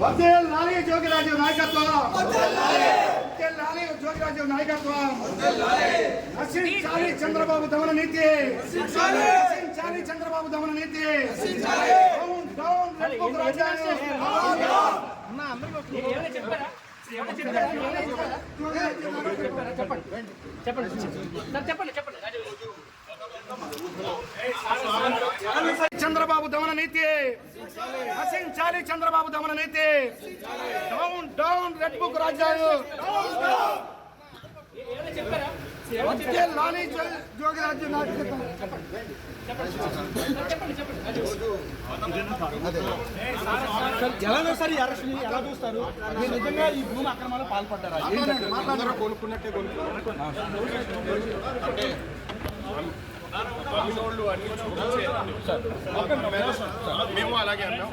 వద్దేల్ లాలి జోగిరాజు నాయకత్వం వద్దేల్ లాలి జోగిరాజు నాయకత్వం నశించాలి చంద్రబాబు దమన నీతి నశించాలి చంద్రబాబు దమన నీతి డౌన్ డౌన్ రెడ్ బుక్ రాజ్యాంగం చంద్రబాబు దమన నీతి. హసించాలి చంద్రబాబు దమన నీతి. డౌన్ డౌన్ రెడ్ బుక్ రాజ్యాంగం చెప్పారా? లాలి జో- జోగిరాజు నాయకత్వం ఎలా సార్ ఈ అరెస్ట్ని ఎలా చూస్తారు మీరు నిజంగా ఈ భూమి అక్రమాలు పాల్పడ్డారా అందరూ కొనుక్కున్నట్టే కొనుక్కున్నారు తమిళోళ్ళు అన్ని చూపించే మేము అలాగే అన్నాం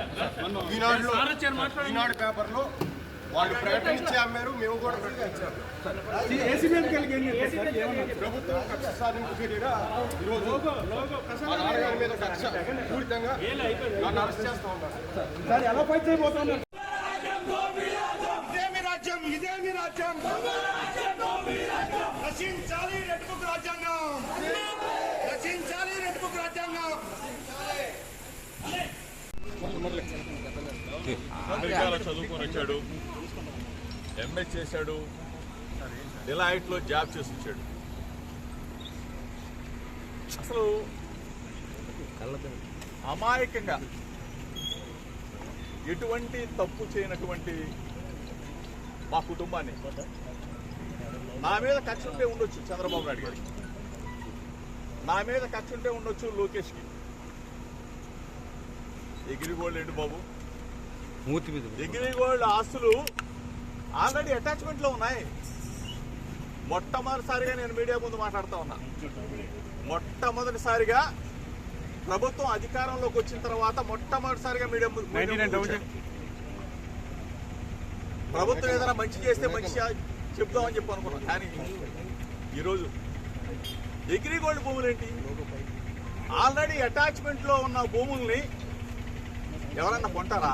ఈనాడులో ఈనాడు పేపర్లో వాళ్ళు ప్రకటించి అమ్మారు మేము కూడా ప్రకటించాము? ప్రభుత్వం కక్ష సాధింపు చర్యగా ఈరోజు మా నాన్నగారి మీద కక్ష పూరితంగా నన్ను అరెస్ట్ చేస్తూ ఉన్నారు. సార్ ఎలా ఫైట్ చేయబోతున్నారు ఇదేమి రాజ్యం? ఇదేమి రాజ్యం? రచించాలి రెడ్ బుక్ రాజ్యాంగం. రచించాలి రెడ్ బుక్ రాజ్యాంగం. అమెరికాలో చదువుకొని వచ్చాడు. ఎంఏ చేశాడు. డిలైట్లో జాబ్ చేసి వచ్చాడు. అసలు అమాయకంగా ఎటువంటి తప్పు చేయనటువంటి మా కుటుంబాన్ని నా మీద కక్ష ఉంటే ఉండొచ్చు చంద్రబాబు నాయుడు గారికి నా మీద కక్ష ఉంటే ఉండొచ్చు లోకేష్కి. ఎగిరిగోళ్ళు ఏంటి బాబు? మూతి మీద ఎగిరిగోల్డ్ ఆస్తులు ఆల్రెడీ అటాచ్మెంట్లో ఉన్నాయి. మొట్టమొదటిసారిగా నేను మీడియా ముందు మాట్లాడుతా ఉన్నా. మొట్టమొదటిసారిగా ప్రభుత్వం అధికారంలోకి వచ్చిన తర్వాత మొట్టమొదటిసారిగా మీడియా ముందు. ప్రభుత్వం ఏదైనా మంచి చేస్తే మంచి చెప్దామని చెప్పి అనుకున్నాం. కానీ ఈరోజు ఎగిరిగోల్డ్ భూములు ఏంటి ఆల్రెడీ అటాచ్మెంట్లో ఉన్న భూముల్ని ఎవరన్నా కొంటారా?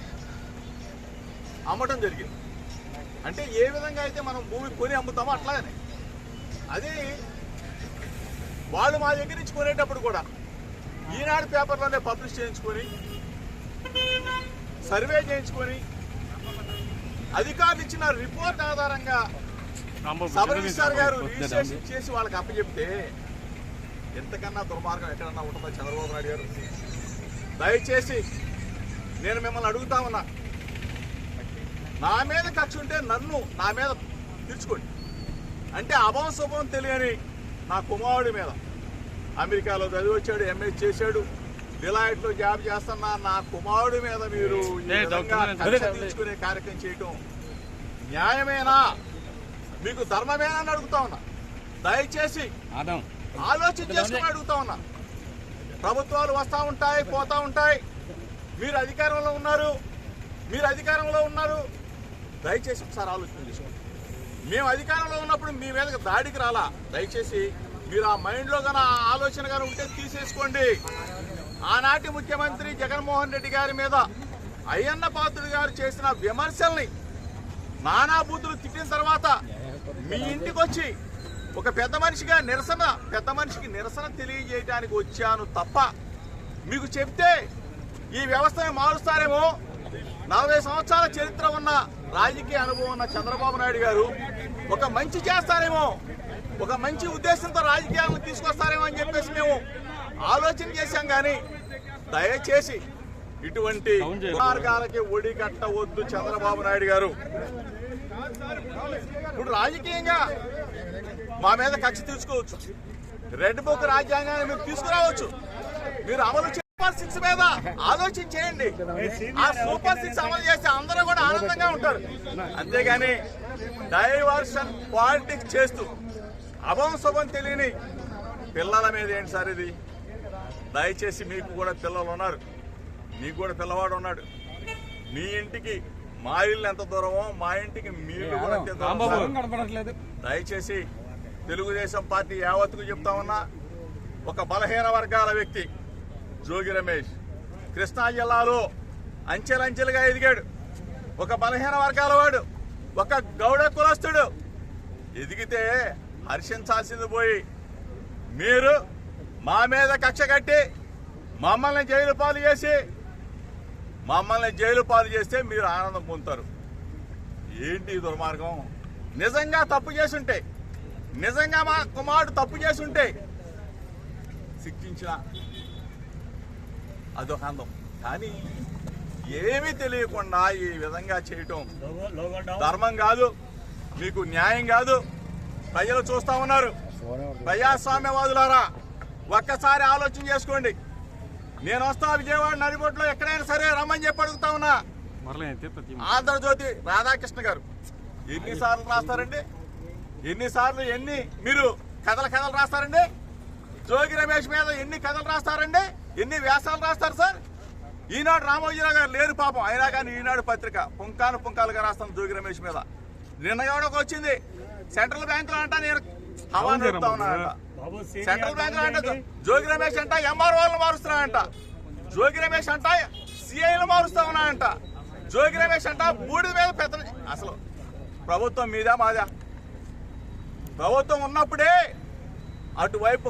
అమ్మటం జరిగింది. అంటే ఏ విధంగా అయితే మనం భూమి కొని అమ్ముతామో అట్లాగనే. అది వాళ్ళు మా దగ్గర నుంచి కొనేటప్పుడు కూడా ఈనాడు పేపర్లోనే పబ్లిష్ చేయించుకొని సర్వే చేయించుకొని అధికారులు ఇచ్చిన రిపోర్ట్ ఆధారంగా సబ్ రిజిస్టార్ గారు రిజిస్ట్రేషన్ చేసి వాళ్ళకి అప్పచెప్తే ఎంతకన్నా దుర్మార్గం ఎక్కడన్నా ఉంటుందా చంద్రబాబు నాయుడు గారు దయచేసి నేను మిమ్మల్ని అడుగుతా ఉన్నా నా మీద కక్ష ఉంటే నన్ను నా మీద తీర్చుకోండి. అంటే అభవం శుభం తెలియని నా కుమారుడి మీద. అమెరికాలో చదివి వచ్చాడు ఎంఏ చేశాడు డిలాయిట్లో జాబ్ చేస్తున్న నా కుమారుడి మీద మీరు తీర్చుకునే కార్యక్రమం చేయటం న్యాయమేనా? మీకు ధర్మమేనా అని అడుగుతా ఉన్నా. దయచేసి ఆలోచన చేసుకుని అడుగుతా ఉన్నా. ప్రభుత్వాలు వస్తూ ఉంటాయి పోతా ఉంటాయి. మీరు అధికారంలో ఉన్నారు మీరు అధికారంలో ఉన్నారు. దయచేసి ఒకసారి ఆలోచన చేసుకోండి. మేము అధికారంలో ఉన్నప్పుడు మీ మీదకి దాడికి రాలా? దయచేసి మీరు ఆ మైండ్లో గన ఆ ఆలోచన కానీ ఉంటే తీసేసుకోండి. ఆనాటి ముఖ్యమంత్రి జగన్మోహన్ రెడ్డి గారి మీద అయ్యన్న పాత్రుడు గారు చేసిన విమర్శల్ని నానాబూతులు తిట్టిన తర్వాత మీ ఇంటికి వచ్చి ఒక పెద్ద మనిషిగా నిరసన పెద్ద మనిషికి నిరసన తెలియజేయడానికి వచ్చాను తప్ప మీకు చెప్తే ఈ వ్యవస్థను మారుస్తారేమో? నలభై సంవత్సరాల చరిత్ర ఉన్న రాజకీయ అనుభవం ఉన్న చంద్రబాబు నాయుడు గారు ఒక మంచి చేస్తారేమో ఒక మంచి ఉద్దేశంతో రాజకీయాలను తీసుకొస్తారేమో అని చెప్పేసి మేము ఆలోచన చేశాం కానీ దయచేసి ఇటువంటి మార్గాలకి ఒడి కట్టవద్దు చంద్రబాబు నాయుడు గారు. ఇప్పుడు రాజకీయంగా మా మీద కక్ష తీసుకోవచ్చు. రెడ్ బుక్ రాజ్యాంగాన్ని మీరు తీసుకురావచ్చు. మీరు అమలు సూపర్ సిక్స్ మీద ఆలోచన చేయండి. ఆ సూపర్ సిక్స్ అమలు చేస్తే అందరూ కూడా ఆనందంగా ఉంటారు. అంతేగాని డైవర్షన్ పాలిటిక్స్ చేస్తూ అభం శుభం తెలియని పిల్లల మీద ఏంటి సార్ ఇది? దయచేసి మీకు కూడా పిల్లలు ఉన్నారు. మీకు కూడా పిల్లవాడు ఉన్నాడు. మీ ఇంటికి మా ఇల్లు ఎంత దూరమో మా ఇంటికి మీ ఇల్లు కూడా దయచేసి తెలుగుదేశం పార్టీ యావత్తుకు చెప్తా ఉన్నా ఒక బలహీన వర్గాల వ్యక్తి జోగి రమేష్. కృష్ణా జిల్లాలో అంచెలంచెలుగా ఎదిగాడు. ఒక బలహీన వర్గాల వాడు ఒక గౌడ కులస్తుడు. ఎదిగితే హర్షించాల్సింది పోయి మీరు మా మీద కక్ష కట్టి మమ్మల్ని జైలు పాలు చేసి మమ్మల్ని జైలు పాలు చేస్తే మీరు ఆనందం పొందుతారు. ఏంటి దుర్మార్గం? నిజంగా తప్పు చేసుంటే నిజంగా మా కుమారుడు తప్పు చేసుంటే శిక్షించిన అదొక అందం కానీ ఏమీ తెలియకుండా ఈ విధంగా చేయటం ధర్మం కాదు మీకు న్యాయం కాదు. ప్రజలు చూస్తా ఉన్నారు. ప్రజాస్వామ్యవాదులారా ఒక్కసారి ఆలోచన చేసుకోండి. నేను వస్తా విజయవాడ నడిబొట్లో ఎక్కడైనా సరే రమ్మని చెప్పి అడుగుతా ఉన్నా. ఆంధ్రజ్యోతి రాధాకృష్ణ గారు ఎన్నిసార్లు రాస్తారండి? ఎన్నిసార్లు ఎన్ని మీరు కథల కథలు రాస్తారండి? జోగి రమేష్ మీద ఎన్ని కథలు రాస్తారండి? ఎన్ని వ్యాసాలు రాస్తారు సార్? ఈనాడు రామోజీరావు గారు లేరు పాపం. అయినా కానీ ఈనాడు పత్రిక పుంకాను పుంకాలుగా రాస్తాను జోగి రమేష్ మీద. నిన్న ఒక వచ్చింది. సెంట్రల్ బ్యాంక్లో అంట నేను హవా నడుపుతా ఉన్నానంట. సెంట్రల్ బ్యాంక్లో అంటే జోగి రమేష్ అంట ఎంఆర్ వాళ్ళు మారుస్తున్నానంట జోగి రమేష్ అంట సిఐలు మారుస్తా ఉన్నానంట జోగి రమేష్ అంట బూడిద మీద పెద్ద అసలు ప్రభుత్వం మీదా మాదా? ప్రభుత్వం ఉన్నప్పుడే అటువైపు